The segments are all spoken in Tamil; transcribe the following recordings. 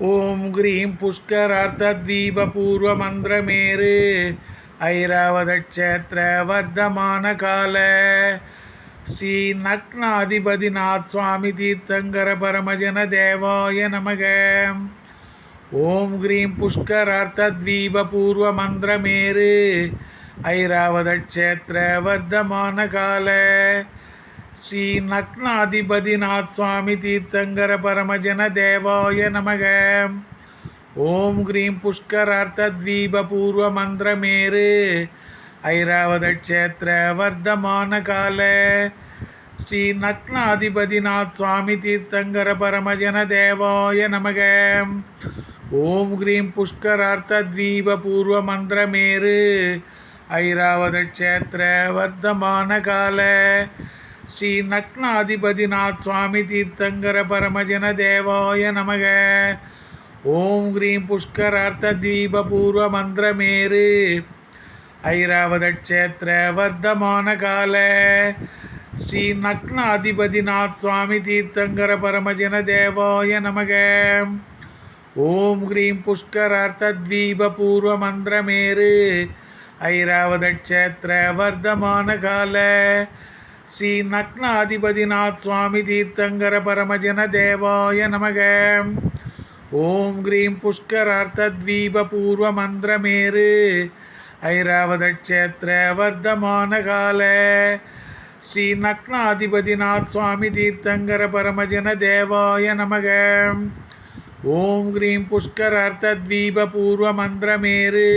ஓம் கிரீம் புஷ்கரார்த்தத்வீபூர்வமந்திரமேரு ஐராவதக்ஷேத்திர வர்த்தமான கால ஸ்ரீ நக்னாதிபதிநாத் சுவாமி தீர்த்தங்கர பரமஜன தேவாய நமக. ஓம் கிரீம் புஷ்கரார்த்தத்வீபூர்வமந்திரமேரு ஐராவதக்ஷேத்திர வர்த்தமான கால ஸ்ரீ நக்னாதிபதிநாத் சுவாமி தீர்த்தங்கர பரமஜன தேவாய நமக. ஓம் கிரீம் புஷ்கரார்த்த தீப புஷ்கரார்த்தத்வீபூர்வ மந்திரமேரு ஐராவதக்ஷேத்திர வர்த்தமான கால. ஸ்ரீ நக்னாதிபதிநாத் சுவாமி தீர்த்தங்கர பரமஜன தேவாய நமக. ஓம் கிரீம் புஷ்கரார்த்த தீப புஷ்கரார்த்தத்வீபூர்வ மந்திரமேரு ஐராவதக்ஷேத்திர வர்த்தமான கால. ஸ்ரீ நக்னாதிபதிநாத் சுவாமி தீர்த்தங்கர பரமஜன தேவாய நமக. ஓம் கிரீம் புஷ்கரார்த்த தீபூர்வ மந்திரமேரு ஐராவதக்ஷேத்திர வர்த்தமான கால. ஸ்ரீ நக்னாதிபதிநாத் சுவாமி தீர்த்தங்கர பரமஜன தேவாய நமக. ஓம் கிரீம் புஷ்கரார்த்த தீபூர்வ மந்திரமேரு ஐராவதக்ஷேத்திர வர்த்தமான கால. ஸ்ரீ நக்னாதிபதிநாத் சுவாமி தீர்த்தங்கர பரமஜன தேவாய நமக. ஓம் கிரீம் புஷ்கரார்த்தத்வீபூர்வ மந்திரமேரு ஐராவதக்ஷேத்திர வர்த்தமான கால ஸ்ரீ நக்னாதிபதிநாத் சுவாமி தீர்த்தங்கர பரமஜன தேவாய நமக. ஓம் கிரீம் புஷ்கரார்த்தத்வீபூர்வ மந்திரமேரு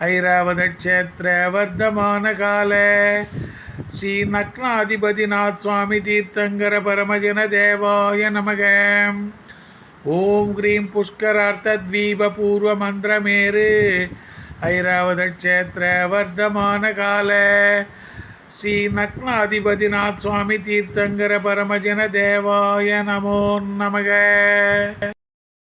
ஐராவதக்ஷேத்திர வர்த்தமான கால ஸ்ரீ நக்னாதிபதிநாத் சுவாமி தீர்த்தங்கர பரமஜன தேவாய நமக. ஓம் கிரீம் புஷ்கரார்த்தத்வீபூர்வ மந்திரமேரு ஐராவதக்ஷேத்திர வர்த்தமான கால ஸ்ரீ நக்னாதிபதிநாத் சுவாமி தீர்த்தங்கர பரமஜன தேவாய நமோ நமக.